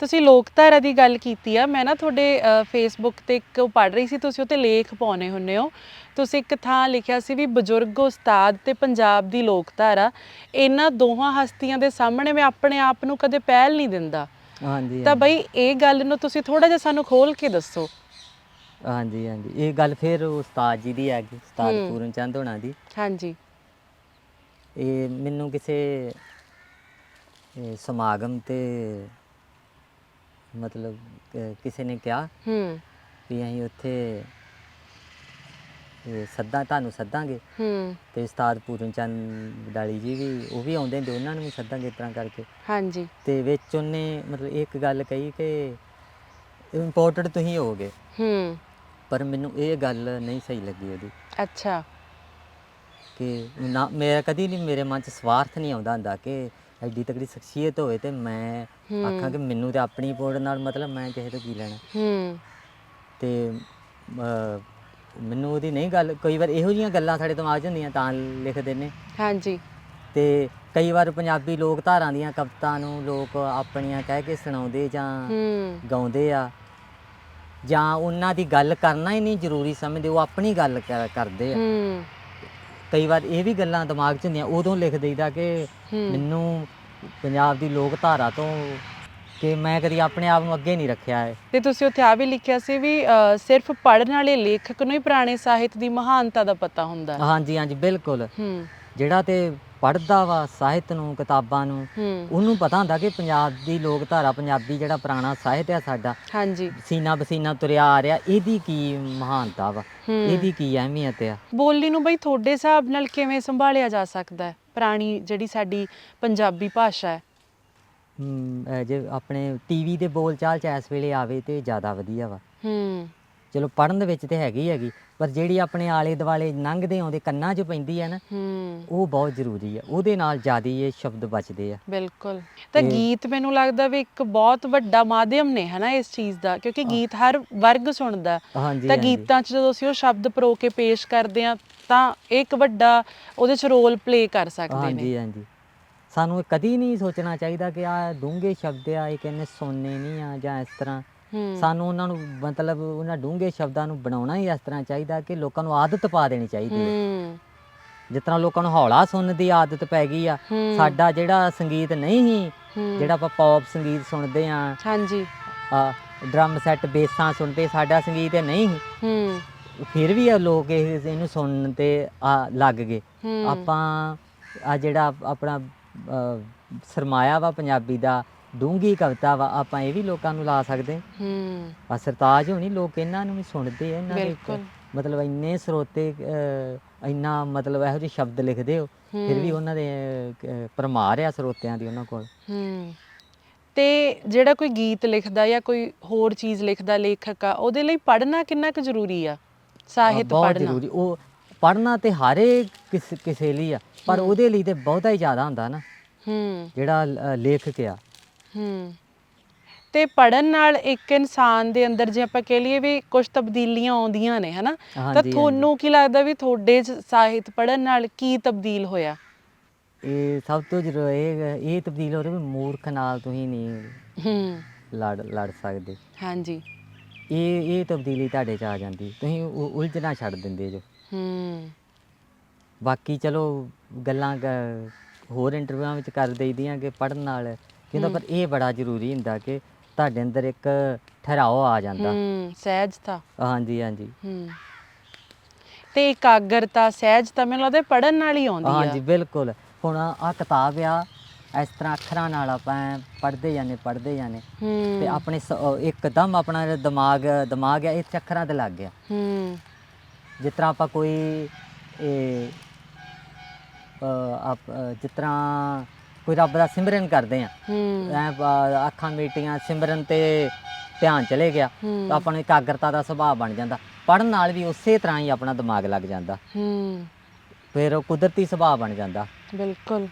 ਤੁਸੀਂ ਲੋਕਧਾਰਾ ਦੀ ਗੱਲ ਕੀਤੀ ਆ ਮੈਂ ਨਾ ਤੁਹਾਡੇ ਫੇਸਬੁੱਕ ਤੇ ਇੱਕ ਪੜ੍ਹ ਰਹੀ ਸੀ ਤੁਸੀਂ ਉੱਤੇ ਲੇਖ ਪਾਉਨੇ ਹੁੰਨੇ ਹੋ। ਤੁਸੀਂ ਇੱਕ ਥਾਂ ਲਿਖਿਆ ਸੀ ਵੀ ਬਜ਼ੁਰਗ ਉਸਤਾਦ ਤੇ ਪੰਜਾਬ ਦੀ ਲੋਕਧਾਰਾ ਇਹਨਾਂ ਦੋਹਾਂ ਹਸਤੀਆਂ ਦੇ ਸਾਹਮਣੇ ਮੈਂ ਆਪਣੇ ਆਪ ਨੂੰ ਕਦੇ ਪਹਿਲ ਨਹੀਂ ਦਿੰਦਾ। ਹਾਂਜੀ ਤਾਂ ਬਈ ਇਹ ਗੱਲ ਨੂੰ ਤੁਸੀਂ ਥੋੜਾ ਜਿਹਾ ਸਾਨੂੰ ਖੋਲ ਕੇ ਦੱਸੋ। ਹਾਂਜੀ ਹਾਂਜੀ। ਇਹ ਗੱਲ ਫਿਰ ਉਸਤਾਦ ਜੀ ਦੀ ਗਈ ਉਸਤਾਦ। ਪੂਰਨ ਚੰਦ ਹੋਣਾ ਦੀ। ਹਾਂਜੀ। ਇਹ ਮੈਨੂੰ ਕਿਸੇ ਸਮਾਗਮ ਤੇ ਮਤਲਬ ਕਿ ਕਿਸੇ ਨੇ ਕਿਹਾ ਹੂੰ। ਵੀ ਅਸੀਂ ਉੱਥੇ ਇਹ ਸੱਦਾ ਤੁਹਾਨੂੰ ਸੱਦਾਂਗੇ। ਹੂੰ। ਤੇ ਉਸਤਾਦ ਪੂਰਨ ਚੰਦ ਵਡਾਲੀ ਜੀ ਵੀ ਉਹ ਵੀ ਆਉਂਦੇ ਨੇ ਉਹਨਾਂ ਨੂੰ ਵੀ ਸੱਦਾਂਗੇ ਇਸ ਤਰ੍ਹਾਂ ਕਰਕੇ। ਹਾਂਜੀ। ਤੇ ਵਿੱਚ ਉਹਨੇ ਮਤਲਬ ਇੱਕ ਗੱਲ ਕਹੀ ਕਿ ਇੰਪੋਰਟਡ ਤੁਸੀਂ ਹੋਗੇ ਹੂੰ। ਪਰ ਮੈਨੂੰ ਇਹ ਗੱਲ ਨਹੀਂ ਸਹੀ ਲੱਗੀ ਉਹਦੀ। ਅੱਛਾ। ਕਿ ਨਾ ਮੇਰਾ ਕਦੀ ਨਹੀਂ ਮੇਰੇ ਮਨ 'ਚ ਸਵਾਰਥ ਨਹੀਂ ਆਉਂਦਾ ਹੁੰਦਾ ਕਿ ਐਡੀ ਤਕੜੀ ਸ਼ਖਸੀਅਤ ਹੋਵੇ ਤੇ ਮੈਂ। ਆਖਾਂ ਕਿ ਮੈਨੂੰ ਤੇ ਆਪਣੀ ਪੋੜ ਨਾਲ ਮਤਲਬ ਮੈਂ ਕਿਸੇ ਤੋਂ ਕੀ ਲੈਣਾ। ਹੂੰ। ਤੇ ਅਹ, ਮੈਨੂੰ ਉਹਦੀ ਨਹੀਂ ਗੱਲ ਕਈ ਵਾਰ ਇਹੋ ਜਿਹੀਆਂ ਗੱਲਾਂ ਸਾਡੇ ਦਿਮਾਗ 'ਚ ਹੁੰਦੀਆਂ ਤਾਂ ਲਿਖਦੇ ਨੇ। ਹਾਂਜੀ। ਤੇ ਕਈ ਵਾਰ ਪੰਜਾਬੀ ਲੋਕ ਧਾਰਾਂ ਦੀਆਂ ਕਵਿਤਾ ਨੂੰ ਲੋਕ ਆਪਣੀਆਂ ਕਹਿ ਕੇ ਸੁਣਾਉਂਦੇ ਜਾਂ ਹੂੰ। ਗਾਉਂਦੇ ਆ। ਜਾਂ ਉਹਨਾਂ ਦੀ ਗੱਲ ਕਰਨਾ ਹੀ ਨਹੀਂ ਜ਼ਰੂਰੀ ਸਮਝਦੇ ਉਹ ਆਪਣੀ ਗੱਲ ਕਰ- ਕਰਦੇ ਆ। ਹੂੰ। ਕਈ ਵਾਰ ਇਹ ਵੀ ਗੱਲਾਂ ਦਿਮਾਗ 'ਚ ਹੁੰਦੀਆਂ ਉਦੋਂ ਲਿਖ ਦਈਦਾ ਕਿ ਮੈਨੂੰ ਪੰਜਾਬ ਦੀ ਲੋਕ ਧਾਰਾ ਤੋਂ ਕਿ ਮੈਂ ਕਦੀ ਆਪਣੇ ਆਪ ਨੂੰ ਅੱਗੇ ਨਹੀਂ ਰੱਖਿਆ ਹੈ। ਤੇ ਤੁਸੀਂ ਉੱਥੇ ਆ ਵੀ ਲਿਖਿਆ ਸੀ ਵੀ ਅ, ਸਿਰਫ ਪੜ੍ਹਨ ਵਾਲੇ ਲੇਖਕ ਨੂੰ ਹੀ ਪੁਰਾਣੇ ਸਾਹਿਤ ਦੀ ਮਹਾਨਤਾ ਦਾ ਪਤਾ ਹੁੰਦਾ ਹੈ। ਹਾਂਜੀ ਹਾਂਜੀ ਬਿਲਕੁਲ। ਹੂੰ। ਜਿਹੜਾ ਤੇ ਪੜ੍ਹਦਾ ਵਾ ਸਾਹਿਤ ਨੂੰ ਕਿਤਾਬਾਂ ਨੂੰ। ਹੂੰ। ਉਹਨੂੰ ਪਤਾ ਹੁੰਦਾ ਕਿ ਪੰਜਾਬ ਦੀ ਲੋਕ ਧਾਰਾ ਪੰਜਾਬੀ ਜਿਹੜਾ ਪੁਰਾਣਾ ਸਾਹਿਤ ਆ ਸਾਡਾ ਹਾਂਜੀ। ਸੀਨਾ ਬਸੀਨਾ ਤੁਰਿਆ ਆ ਰਿਹਾ ਇਹਦੀ ਕੀ ਮਹਾਨਤਾ ਵਾ? ਇਹਦੀ ਕੀ ਅਹਿਮੀਅਤ ਆ? ਬੋਲੀ ਨੂੰ ਬਈ ਤੁਹਾਡੇ ਹਿਸਾਬ ਨਾਲ ਕਿਵੇਂ ਸੰਭਾਲਿਆ ਜਾ ਸਕਦਾ ਹੈ? ਪੁਰਾਣੀ ਜਿਹੜੀ ਸਾਡੀ ਪੰਜਾਬੀ ਭਾਸ਼ਾ ਹੈ। ਹਮ, ਅਹ ਜੇ ਆਪਣੇ ਟੀਵੀ ਦੇ ਬੋਲਚਾਲ ਚ ਇਸ ਵੇਲੇ ਆਵੇ ਤੇ ਜ਼ਿਆਦਾ ਵਧੀਆ ਵਾ। ਹੂੰ। ਚਲੋ ਪੜਨ ਦੇ ਵਿੱਚ ਤੇ ਹੈਗੀ ਹੈਗੀ ਪਰ ਜਿਹੜੀ ਆਪਣੇ ਆਲੇ ਦੁਆਲੇ ਲੰਘਦੇ ਆਉਂਦੇ ਕੰਨਾਂ 'ਚ ਪੈਂਦੀ ਹੈ ਨਾ ਹੂੰ। ਉਹ ਬਹੁਤ ਜ਼ਰੂਰੀ ਹੈ ਉਹਦੇ ਨਾਲ ਜ਼ਿਆਦਾ ਇਹ ਸ਼ਬਦ ਬਚਦੇ ਆ। ਬਿਲਕੁਲ। ਤਾਂ ਤੇ- ਗੀਤ ਮੈਨੂੰ ਲੱਗਦਾ ਵੀ ਇੱਕ ਬਹੁਤ ਵੱਡਾ ਮਾਧਿਅਮ ਨੇ ਹਨਾ ਇਸ ਚੀਜ਼ ਦਾ ਕਿਉਂਕਿ ਗੀਤ ਹਰ ਵਰਗ ਸੁਣਦਾ। ਹਾਂਜੀ ਤਾਂ ਹਾਂਜੀ। ਗੀਤਾਂ 'ਚ ਜਦੋਂ ਅਸੀਂ ਉਹ ਸ਼ਬਦ ਪਰੋ ਕੇ ਪੇਸ਼ ਕਰਦੇ ਆ ਤਾਂ ਇਹ ਇੱਕ ਵੱਡਾ ਉਹਦੇ 'ਚ ਰੋਲ ਪਲੇ ਕਰ ਸਕਦੇ ਨੇ। ਹਾਂਜੀ ਹਾਂਜੀ। ਸਾਨੂੰ ਇਹ ਕਦੀ ਨਹੀਂ ਸੋਚਣਾ ਚਾਹੀਦਾ ਕਿ ਆ ਡੂੰਘੇ ਸ਼ਬਦ ਆ ਇਹ ਕਹਿੰਦੇ ਸੁਣਨੇ ਨਹੀਂ ਆ ਜਾਂ ਇਸ ਤਰ੍ਹਾਂ। ਸਾਨੂੰ ਉਹਨਾਂ ਨੂੰ ਮਤਲਬ ਉਹਨਾਂ ਡੂੰਘੇ ਸ਼ਬਦਾਂ ਨੂੰ ਬਣਾਉਣਾ ਹੀ ਇਸ ਤਰ੍ਹਾਂ ਚਾਹੀਦਾ ਕਿ ਲੋਕਾਂ ਨੂੰ ਆਦਤ ਪਾ ਦੇਣੀ ਚਾਹੀਦੀ ਹੈ। ਹੂੰ। ਜਿਸ ਤਰ੍ਹਾਂ ਲੋਕਾਂ ਨੂੰ ਹੌਲਾ ਸੁਣਨ ਦੀ ਆਦਤ ਪੈ ਗਈ ਆ ਹੂੰ। ਸਾਡਾ ਜਿਹੜਾ ਸੰਗੀਤ ਨਹੀਂ ਸੀ ਹੂੰ। ਜਿਹੜਾ ਆਪਾਂ ਪੌਪ ਸੰਗੀਤ ਸੁਣਦੇ ਆ ਹਾਂਜੀ। ਆ ਡਰਮ ਸੈੱਟ ਬੇਸਾਂ ਸੁਣਦੇ ਸਾਡਾ ਸੰਗੀਤ ਇਹ ਨਹੀਂ ਸੀ। ਹੂੰ। ਫਿਰ ਵੀ ਇਹ ਲੋਕ ਇਹ ਇਹਨੂੰ ਸੁਣਨ ਤੇ ਆ ਲੱਗ ਗਏ। ਹੂੰ। ਆਪਾਂ ਆ ਜਿਹੜਾ ਆਪਣਾ ਅ, ਸਰਮਾਇਆ ਵਾ ਪੰਜਾਬੀ ਦਾ ਡੂੰਗੀ ਕਵਿਤਾ ਵਾ ਆਪਾਂ ਇਹ ਵੀ ਲੋਕਾਂ ਨੂੰ ਲਾ ਸਕਦੇ ਹੂੰ। ਆ ਸਰਤਾਜ ਹੋਣੀ ਲੋਕ ਇਹਨਾਂ ਨੂੰ ਵੀ ਸੁਣਦੇ ਆ ਇਹਨਾਂ ਦੇ ਬਿਲਕੁਲ। ਮਤਲਬ ਇੰਨੇ ਸਰੋਤੇ ਇੰਨਾ ਮਤਲਬ ਇਹੋ ਜਿਹੇ ਸ਼ਬਦ ਲਿਖਦੇ ਹੋ ਫਿਰ ਵੀ ਉਹਨਾਂ ਦੇ ਪਰਮਾਰ ਆ ਸਰੋਤਿਆਂ ਦੀ ਉਹਨਾਂ ਕੋਲ। ਹੂੰ। ਤੇ ਜਿਹੜਾ ਕੋਈ ਗੀਤ ਲਿਖਦਾ ਜਾਂ ਕੋਈ ਹੋਰ ਚੀਜ਼ ਲਿਖਦਾ ਲੇਖਕ ਆ ਉਹਦੇ ਲਈ ਪੜ੍ਹਨਾ ਕਿੰਨਾ ਕੁ ਜ਼ਰੂਰੀ ਆ? ਸਾਹਿਤ ਬਹੁਤ ਪੜ੍ਹਨਾ। ਜ਼ਰੂਰੀ। ਉਹ ਪੜ੍ਹਨਾ ਤੇ ਹਰੇ ਕਿਸ ਕਿਸੇ ਲਈ ਆ ਪਰ ਉਹਦੇ ਲਈ ਤੇ ਬਹੁਤਾ ਹੀ ਜ਼ਿਆਦਾ ਹੁੰਦਾ ਨਾ। ਹੂੰ। ਜਿਹੜਾ ਅ, ਲੇਖਕ ਆ। ਹੂੰ। ਤੇ ਪੜਨ ਨਾਲ ਇੱਕ ਇਨਸਾਨ ਦੇ ਅੰਦਰ ਜੇ ਆਪਾਂ ਕਹਿ ਲਈਏ ਵੀ ਕੁਝ ਤਬਦੀਲੀਆਂ ਆਉਂਦੀਆਂ ਨੇ ਹਨਾ ਤਾਂ ਹਾਂਜੀ, ਤੁਹਾਨੂੰ ਕੀ ਲੱਗਦਾ ਵੀ ਤੁਹਾਡੇ 'ਚ ਸਾਹਿਤ ਪੜਨ ਨਾਲ ਕੀ ਤਬਦੀਲ ਹੋਇਆ? ਇਹ ਸਭ ਤੋਂ ਜ਼ਰੂਰੀ ਇਹ ਇਹ ਤਬਦੀਲ ਹੋ ਰਹੀ ਵੀ ਮੂਰਖ ਨਾਲ ਤੁਸੀਂ ਨਹੀਂ ਹੂੰ। ਲੜ ਲੜ ਸਕਦੇ। ਹਾਂਜੀ। ਇਹ ਇਹ ਤਬਦੀਲੀ ਤੁਹਾਡੇ ਚ ਆ ਜਾਂਦੀ। ਤੁਸੀਂ ਉ- ਉਲਝਣਾ ਛੱਡ ਦਿੰਦੇ ਜੋ। ਹੂੰ। ਬਾਕੀ ਚਲੋ ਗੱਲਾਂ ਕ- ਹੋਰ ਇੰਟਰਵਿਊਆਂ ਵਿੱਚ ਕਰ ਦਈਦੀਆਂ ਕਿ ਪੜਨ ਨਾਲ ਕਹਿੰਦਾ ਪਰ ਇਹ ਬੜਾ ਜ਼ਰੂਰੀ ਹੁੰਦਾ ਕਿ ਤੁਹਾਡੇ ਅੰਦਰ ਇੱਕ ਠਹਿਰਾਓ ਆ ਜਾਂਦਾ। ਹੂੰ ਸਹਿਜਤਾ ਹਾਂਜੀ ਹਾਂਜੀ। ਹੂੰ। ਤੇ ਇਕਾਗਰਤਾ ਸਹਿਜਤਾ ਮੈਨੂੰ ਲੱਗਦਾ ਪੜਨ ਨਾਲ ਹੀ ਆਉਂਦੀ ਹਾਂਜੀ ਆ ਬਿਲਕੁਲ। ਹੁਣ ਆ ਕਿਤਾਬ ਆ ਇਸ ਤਰ੍ਹਾਂ ਅੱਖਰਾਂ ਨਾਲ ਆਪਾਂ ਪੜ੍ਹਦੇ ਜਾਂਦੇ ਪੜ੍ਹਦੇ ਜਾਂਦੇ। ਤੇ ਆਪਣੇ ਸ- ਇੱਕਦਮ ਆਪਣਾ ਜਿਹੜਾ ਦਿਮਾਗ ਦਿਮਾਗ ਆ ਇਹ ਚੱਕਰਾਂ ਤੇ ਲੱਗ ਗਿਆ। ਹੂੰ। ਜਿਸ ਤਰ੍ਹਾਂ ਆਪਾਂ ਕੋਈ ਇਹ ਆਪ- ਜਿਸ ਤਰ੍ਹਾਂ ਕੋਈ ਰੱਬ ਦਾ ਸਿਮਰਨ ਕਰਦੇ ਆ। ਹੂੰ। ਐ ਅੱਖਾਂ ਮੀਟੀਆਂ ਸਿਮਰਨ ਤੇ ਧਿਆਨ ਚਲੇ ਗਿਆ। ਤਾਂ ਆਪਾਂ ਨੂੰ ਇਕਾਗਰਤਾ ਦਾ ਸੁਭਾਅ ਬਣ ਜਾਂਦਾ। ਪੜਨ ਨਾਲ ਵੀ ਉਸੇ ਤਰ੍ਹਾਂ ਹੀ ਆਪਣਾ ਦਿਮਾਗ ਲੱਗ ਜਾਂਦਾ। ਹੂੰ। ਫਿਰ ਉਹ ਕੁਦਰਤੀ ਸੁਭਾਅ ਬਣ ਜਾਂਦਾ। ਬਿਲਕੁਲ।